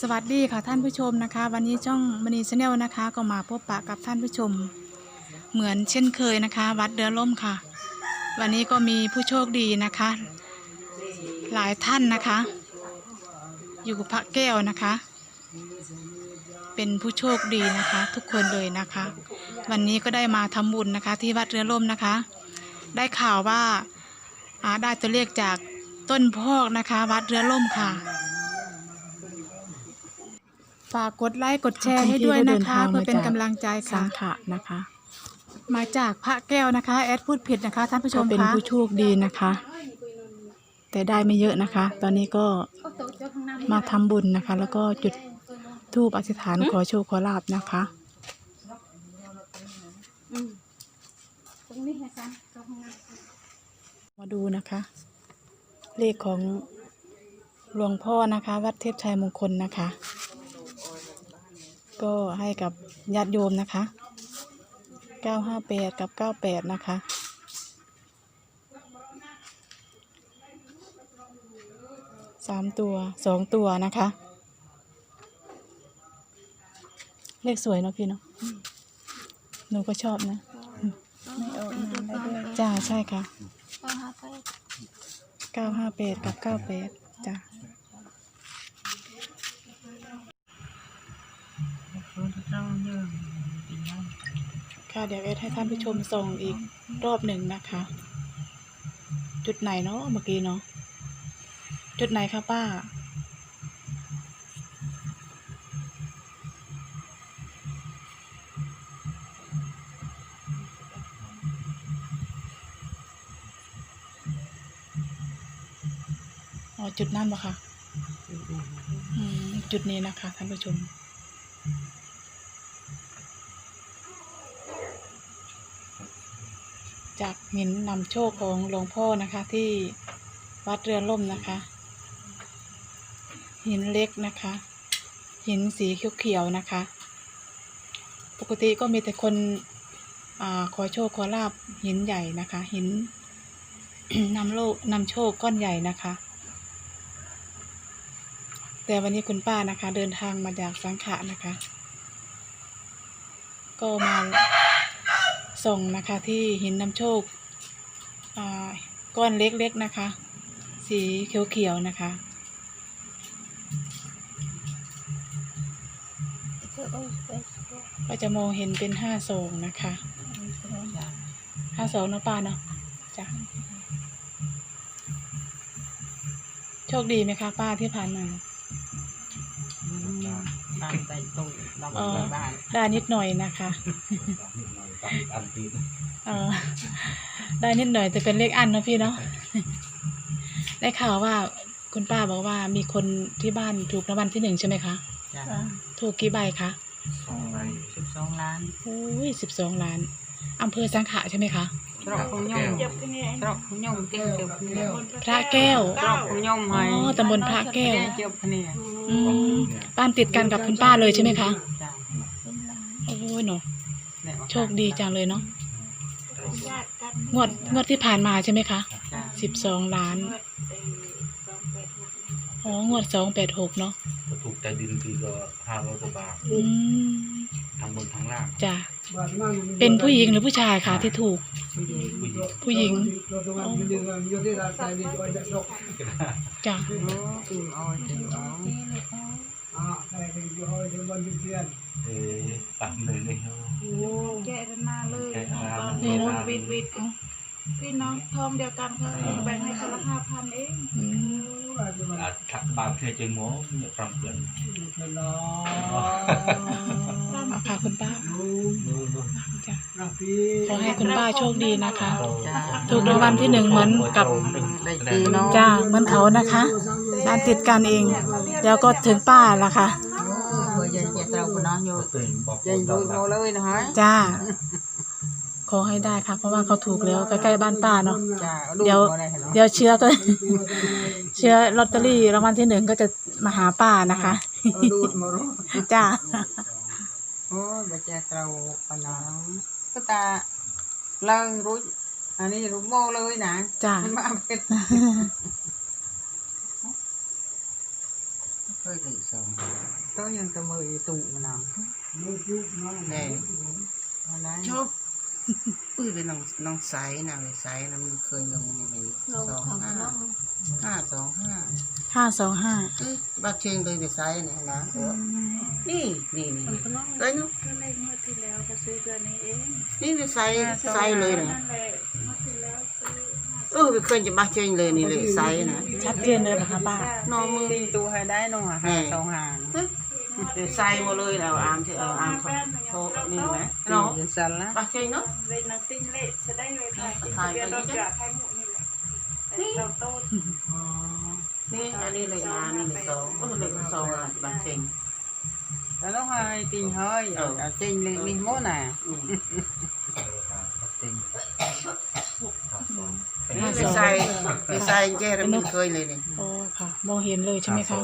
สวัสดีค่ะท่านผู้ชมนะคะ วันนี้ช่องมณีชาแนลนะคะ ก็มาพบปะกับท่านผู้ชม เหมือนเช่นเคยนะคะ วัดเดือล่มค่ะ วันนี้ก็มีผู้โชคดีนะคะ หลายท่านนะคะ อยู่พระแก้วนะคะ เป็นผู้โชคดีนะคะ ทุกคนเลยนะคะ วันนี้ก็ได้มาทำบุญนะคะ ที่วัดเรือล่มนะคะ ได้ข่าวว่าอ่าได้ตัวเลขจากต้นพอกนะคะ วัดเรือล่มค่ะ ฝากกดไลค์กดแชร์ให้ด้วยนะคะเพื่อเป็นกำลังใจสัค่ะ งขะนะคะ มาจากพระแก้วนะคะ แอดพูดผิดนะคะท่านผู้ชก็มเป็นคะผู้โชคดีนะคะ แต่ได้ไม่เยอะนะคะ ตอนนี้ก็มาทำบุญนะคะ แล้วก็จุดธูปอธิษฐานขอโชคขอลาบนะคะมาดูนะคะ เลขของหลวงพ่อนะคะ วัดเทพชัยมงคลนะคะ ก็ให้กับญาติโยมนะคะ 958 กับ 98 นะคะ สามตัวสองตัวนะคะ เลขสวยเนาะพี่เนาะหนูก็ชอบนะจ้าใช่ค่ะ 958 กับ 98 เดี๋ยวเอสให้ท่านผู้ชมส่งอีกรอบหนึ่งนะคะ จุดไหนเนาะเมื่อกี้เนาะจุดไหนคะป้า อ๋อ จุดนั่นปะคะ จุดนี้นะคะท่านผู้ชม จากหินนำโชคของหลวงพ่อนะคะ ที่วัดเรือนล่มนะคะ หินเล็กนะคะ หินสีเขียวๆนะคะ ปกติก็มีแต่คนอขอโชคขอลาบหินใหญ่นะคะ หินนำโลกนำโชคก้อนใหญ่นะคะ แต่วันนี้คุณป้านะคะ เดินทางมาจากสังขะนะคะ ก็มา ส่งนะคะที่หินนำโชคอ่าก้อนเล็กๆนะคะ สีเขียวๆนะคะก็จะมองเห็นเป็นห้าสองนะคะห้าสองเนาะป้าเนาะจ้ะโชคดีไหมคะป้าที่ผ่านมาบ้านใส่ตู้เราเออบ้านได้นิดหน่อยนะคะ เออได้นิดหน่อยแต่เป็นเลขอันเนอะพี่เนาะ ได้ข่าวว่าคุณป้าบอกว่ามีคนที่บ้านถูกรางวัลที่หนึ่งใช่ไหมคะ จ้ะถูกกี่ใบคะสิบสองล้านโอ้ยสิบสองล้านอำเภอสังขะใช่ไหมคะ ตรอกคุณยมตรอกคุณยมเตี้ยเจียบเนี่ยพระแก้ว ตรอกคุณยมให้อ๋อตำบลพระแก้ว เจียบเนี่ยอืมบ้านติดกันกับคุณป้าเลยใช่ไหมคะ จ้ะโอ้ยเนาะเนี่ย โชคดีจังเลยเนาะงวดงวดที่ผ่านมาใช่ไหมคะจ้ะสิบสองล้านอ๋องวดสองแปดหกเนาะก็ถูกแต่ดินทีก็ห้าร้อยกว่าบาทอืมทั้งบนทั้งล่างจ้ะเป็นผู้หญิงหรือผู้ชายคะที่ถูก ผู้หญิงผู้ห ญิงจ้ะโอ้อืมเอาเจียวเอาเออปักเลยเลยครับแกะกันมาเลยแกะมาตอนเลยนี้นะวิดวิดพี่น้องทองเดียวกันเขาแบ่งให้คนละห้าพันเองอืมอาจถักบาทแค่เจงโม้เนี่ยฟังเปลี่ยนเอาค่ะคุณป้าจ้ะขอให้คุณป้าโชคดีนะคะจ้ะถูกรางวัลที่หนึ่งเหมือนกับได้ตีเนาะจ้าเหมือนเขานะคะบ้านติดกันเอง เดี๋ยวก็ถึงป้าละค่ะเบอร์ใหญ่ใหญ่เราคนน้องอยู่ตื่นบอกใหญ่ดูโมเลยนะฮะจ้า ขอให้ได้ค่ะ เพราะว่าเขาถูกแล้วใกล้ๆบ้านป้าเนาะจ้ะเดี๋ยวบ่ไห็นเนาะเดี๋ยวเชื้อก็ เชื้อลอตเตอรี่รางวัลที่หนึ่งก็จะมาหาป้านะคะเอาดูดมารู้จ้าโอ้ยบาเจเราปนน้องก็ตาเลิงรู้อันนี้รู้โมเลยนะจ้ามันมาเป็น คเคยเลยสอง tôi ยังตะมือตุ่มมันเอาแน่อะไรชอบอุ้ยเป็นน้องน้องใสนะเลยใสนะมันเคยลงในสองห้าห้าสองห้าห้าสองห้าบักเชงเลยไปใสเนี่ยนะนี่นี่นี่ไอ้นุ๊กก็เลขงวดที่แล้วก็ซื้อตัวนี้เองนี่ไปใสใสเลยนะนั่นะงวดที่แล้วซื้อ ออไปเคยจะบักเชงเลยนี่เลยใสนะชัดเจนเลยนะคะป้าน้องมือตีตัวให้ได้น้องอะห้าสองห้าเดี๋ยวใส่หมดเลยแล้วอามที่เอาอามโทรนี่ไหมน้องจะสั่นละบักเชงเนาะเลขนักติ้งเลขจะได้เลยค่ะที่ถ่ายเรียนไปรถดิกระไทยหมูนี่แหละแต่เราโต้นอ๋อนี่อันนี้เลยอานี่เลยสองเออเลยสองอะบักเชงแล้วน้องให้ตีเฮ้ยเอาจริงเลยนี่โม่น่ะ อืมห้าไปสองใส่ไปใส่แจ้แล้วมันเคยเลยนี่โอ้ค่ะมองเห็นเลยใช่ไหมคะ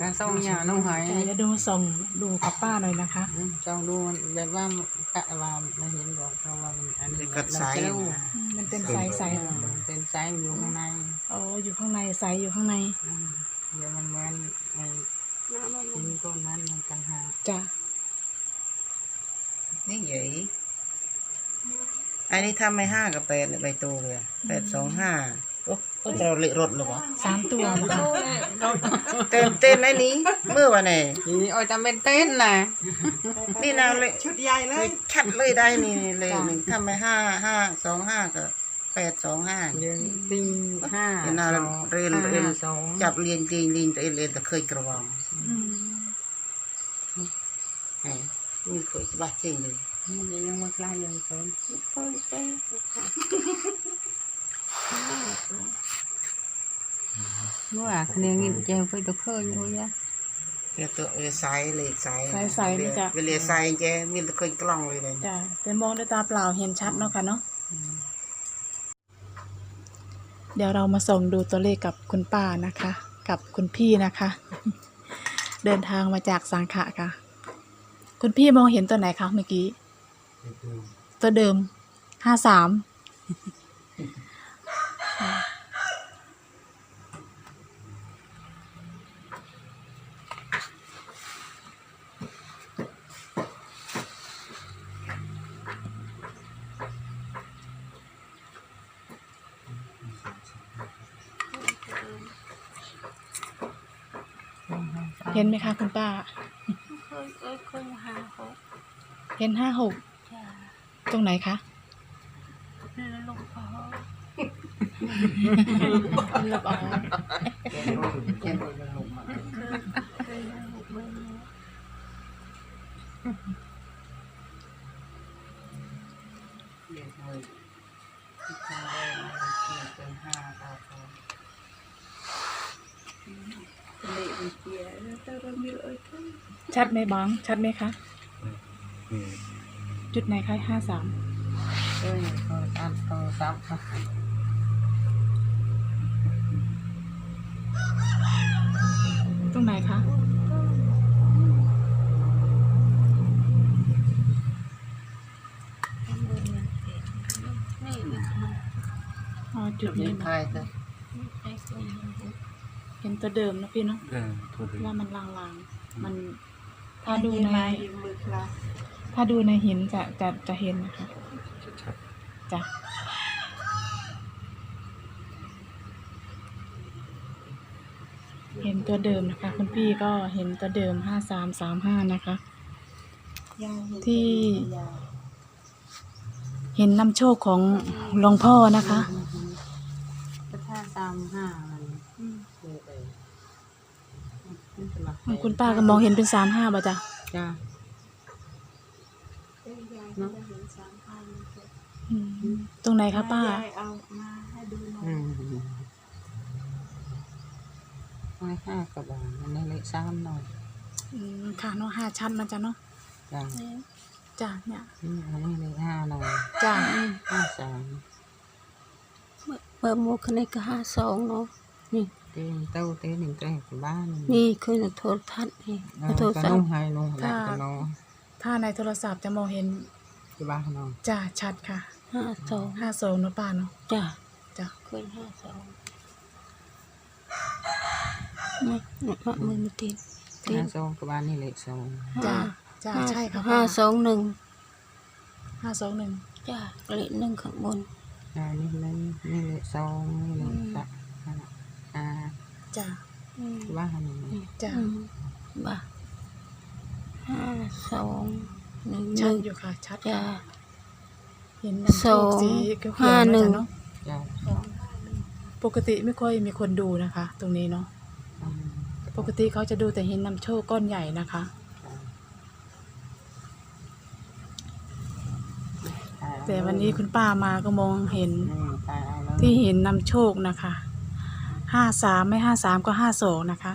การส่งยาน้องให้จะดูส่องดูกับป้าหน่อยนะคะจ้องดูแบบว่ากะว่าไม่เห็นหรอกเพราะว่าอันไปนี้กัดใส่เรานะอืมมันเป็นสายใสเป็นไซส์อยู่ข้างในอ๋ออยู่ข้างในใสอยู่ข้างในเดี๋ยวมันเหมือนในกินก้นนั้นมันกันหาจ้ะนี่ใหญ่ อันนี้ทำไม่ห้ากับแปดเนี่ยใบโตเลยอะแปดสองห้าโอ้ก็จะเละรถหรอวะสามตัวนะคะเต็มเต็มไอ้นี้เมื่อวันไหนอีนี่อ้อยจำเป็นเต้นนะนี่นาเลยชุดใหญ่เลยชัดเลยได้นี่เลยหนึ่งทำไม่ห้าห้าสองห้ากับแปดสองห้าเดือนตีห้าเห็นหน้าสองเรียนห้าเรียนสองจับเรียนจริงเรียนตัวเองเรียนแต่เคยกระวัง อืมไอ้นี่เคยจะบ้าจริงเลยมันจะยังมาคลายยังเพิ่มเมื่อคะแนนเงินเจ้าไปตะเคยอยู่ยะเรียนตัวเออสายเลยสายสายใสนี่จ้ะเวลาสายแกมีแต่เคยกล้องเลยเลยจ้ะแต่มองด้วยตาเปล่าเห็นชัดเนาะค่ะเนาะเดี๋ยวเรามาส่องดูตัวเลขกับคุณป้านะคะ กับคุณพี่นะคะ เดินทางมาจากสังขะค่ะ คุณพี่มองเห็นตัวไหนคะเมื่อกี้ ตัวเดิมห้าสามเห็นไหมคะคุณป้า คยเคยเคยหาเขาเห็นห้าหกจ้าตรงไหนคะในลูกเขาเลือกออกแกโดนแกโดนลงมาเคยหาลูกเบอร์นี้เรียนเลยที่ทำได้มาเรียนเป็นห้าตาทองเลขเกียร์แล้วแต่เรามีเลยค่ะ ชัดไหมบ้างชัดไหมคะจุดไหนคะห้าสามเอ้ยโทรศัพท์โทรศัพท์ตรงไหนคะนี่นี่ค่ะอ๋อจุดนี่นี้ไทนะยแต่ไอ้คนนี้เห็นตัวเดิมนะพี่เนาะเออตัวเดียวว่ามันลางๆมัน ถ้าดูในมาอยู่มือคลาถ้าดูในหินจะจะจะเห็นนะคะชัดจ้ะเห็นตัวเดิมนะคะคุณพี่ก็เห็นตัวเดิมห้าสามสามห้านะคะที่เห็นนำโชคของหลวงพ่อนะคะ ก็ถ้าตามห้ามันเออเออนี่จะมา คุณป้าก็มองเห็นเป็นสามห้าป่ะจ๊ะจ้าเนาะเห็นสามพันอืมตรงไหนคะป้ายายเอามาให้ดูหน่อยอืมไม่ห้ากับบาทมันได้เลขสามหน่อยอืมค่ะเนาะห้าชั้นนะจ๊ะเนาะจ้าจ้ะเนี่ยอืมอันนี้เลขห้าหน่อยจ้ะห้าสามเปิดหมวกคันนี้ก็ห้าสองเนาะนี่ เต้นเต้าเต้นหนึ่งเต้นที่บ้านนี่คือในโทรทัศน์นี่เออโทรก็ศัพนุ่งท์ ไฮนุ่งหลักกันน้องถ้าในโทรศัพท์จะมองเห็นที่บ้านน้องจ้ะชัดค่ะห้าสองห้าโซนเนาะป้าเนาะจ้าจ้ะคือห้าสองนี่นี่มะมือมาติดติห้าดสองกับบ้านนี่เลขสองจ้าจ้าใช่ค่ะห้าสองหนึ่งห้าสองหนึ่งจ้าเลขหนึ่งข้างบน อ่านี่เลขนี่เลขสองนี่เลขสามอ่า จ้าอืมบ้านนี่จ้าอืมบ่าห้าสองหนึ่งหชัดนึ่งอยู่ค่ะ ชัดจ้าเห็นน้ำโชคสองสีเขียวๆห้าหนึ่งเนาะจ้าปกติไม่ค่อยมีคนดูนะคะ ตรงนี้เนาะอืมปกติเขาจะดูแต่เห็นนำโชคก้อนใหญ่นะคะแต่วันนี้คุณป้ามาก็มองเห็นอืมตายเอาแล้วที่เห็นนำโชคนะคะ ห้าสามไม่ห้าสามก็ห้าสองนะคะ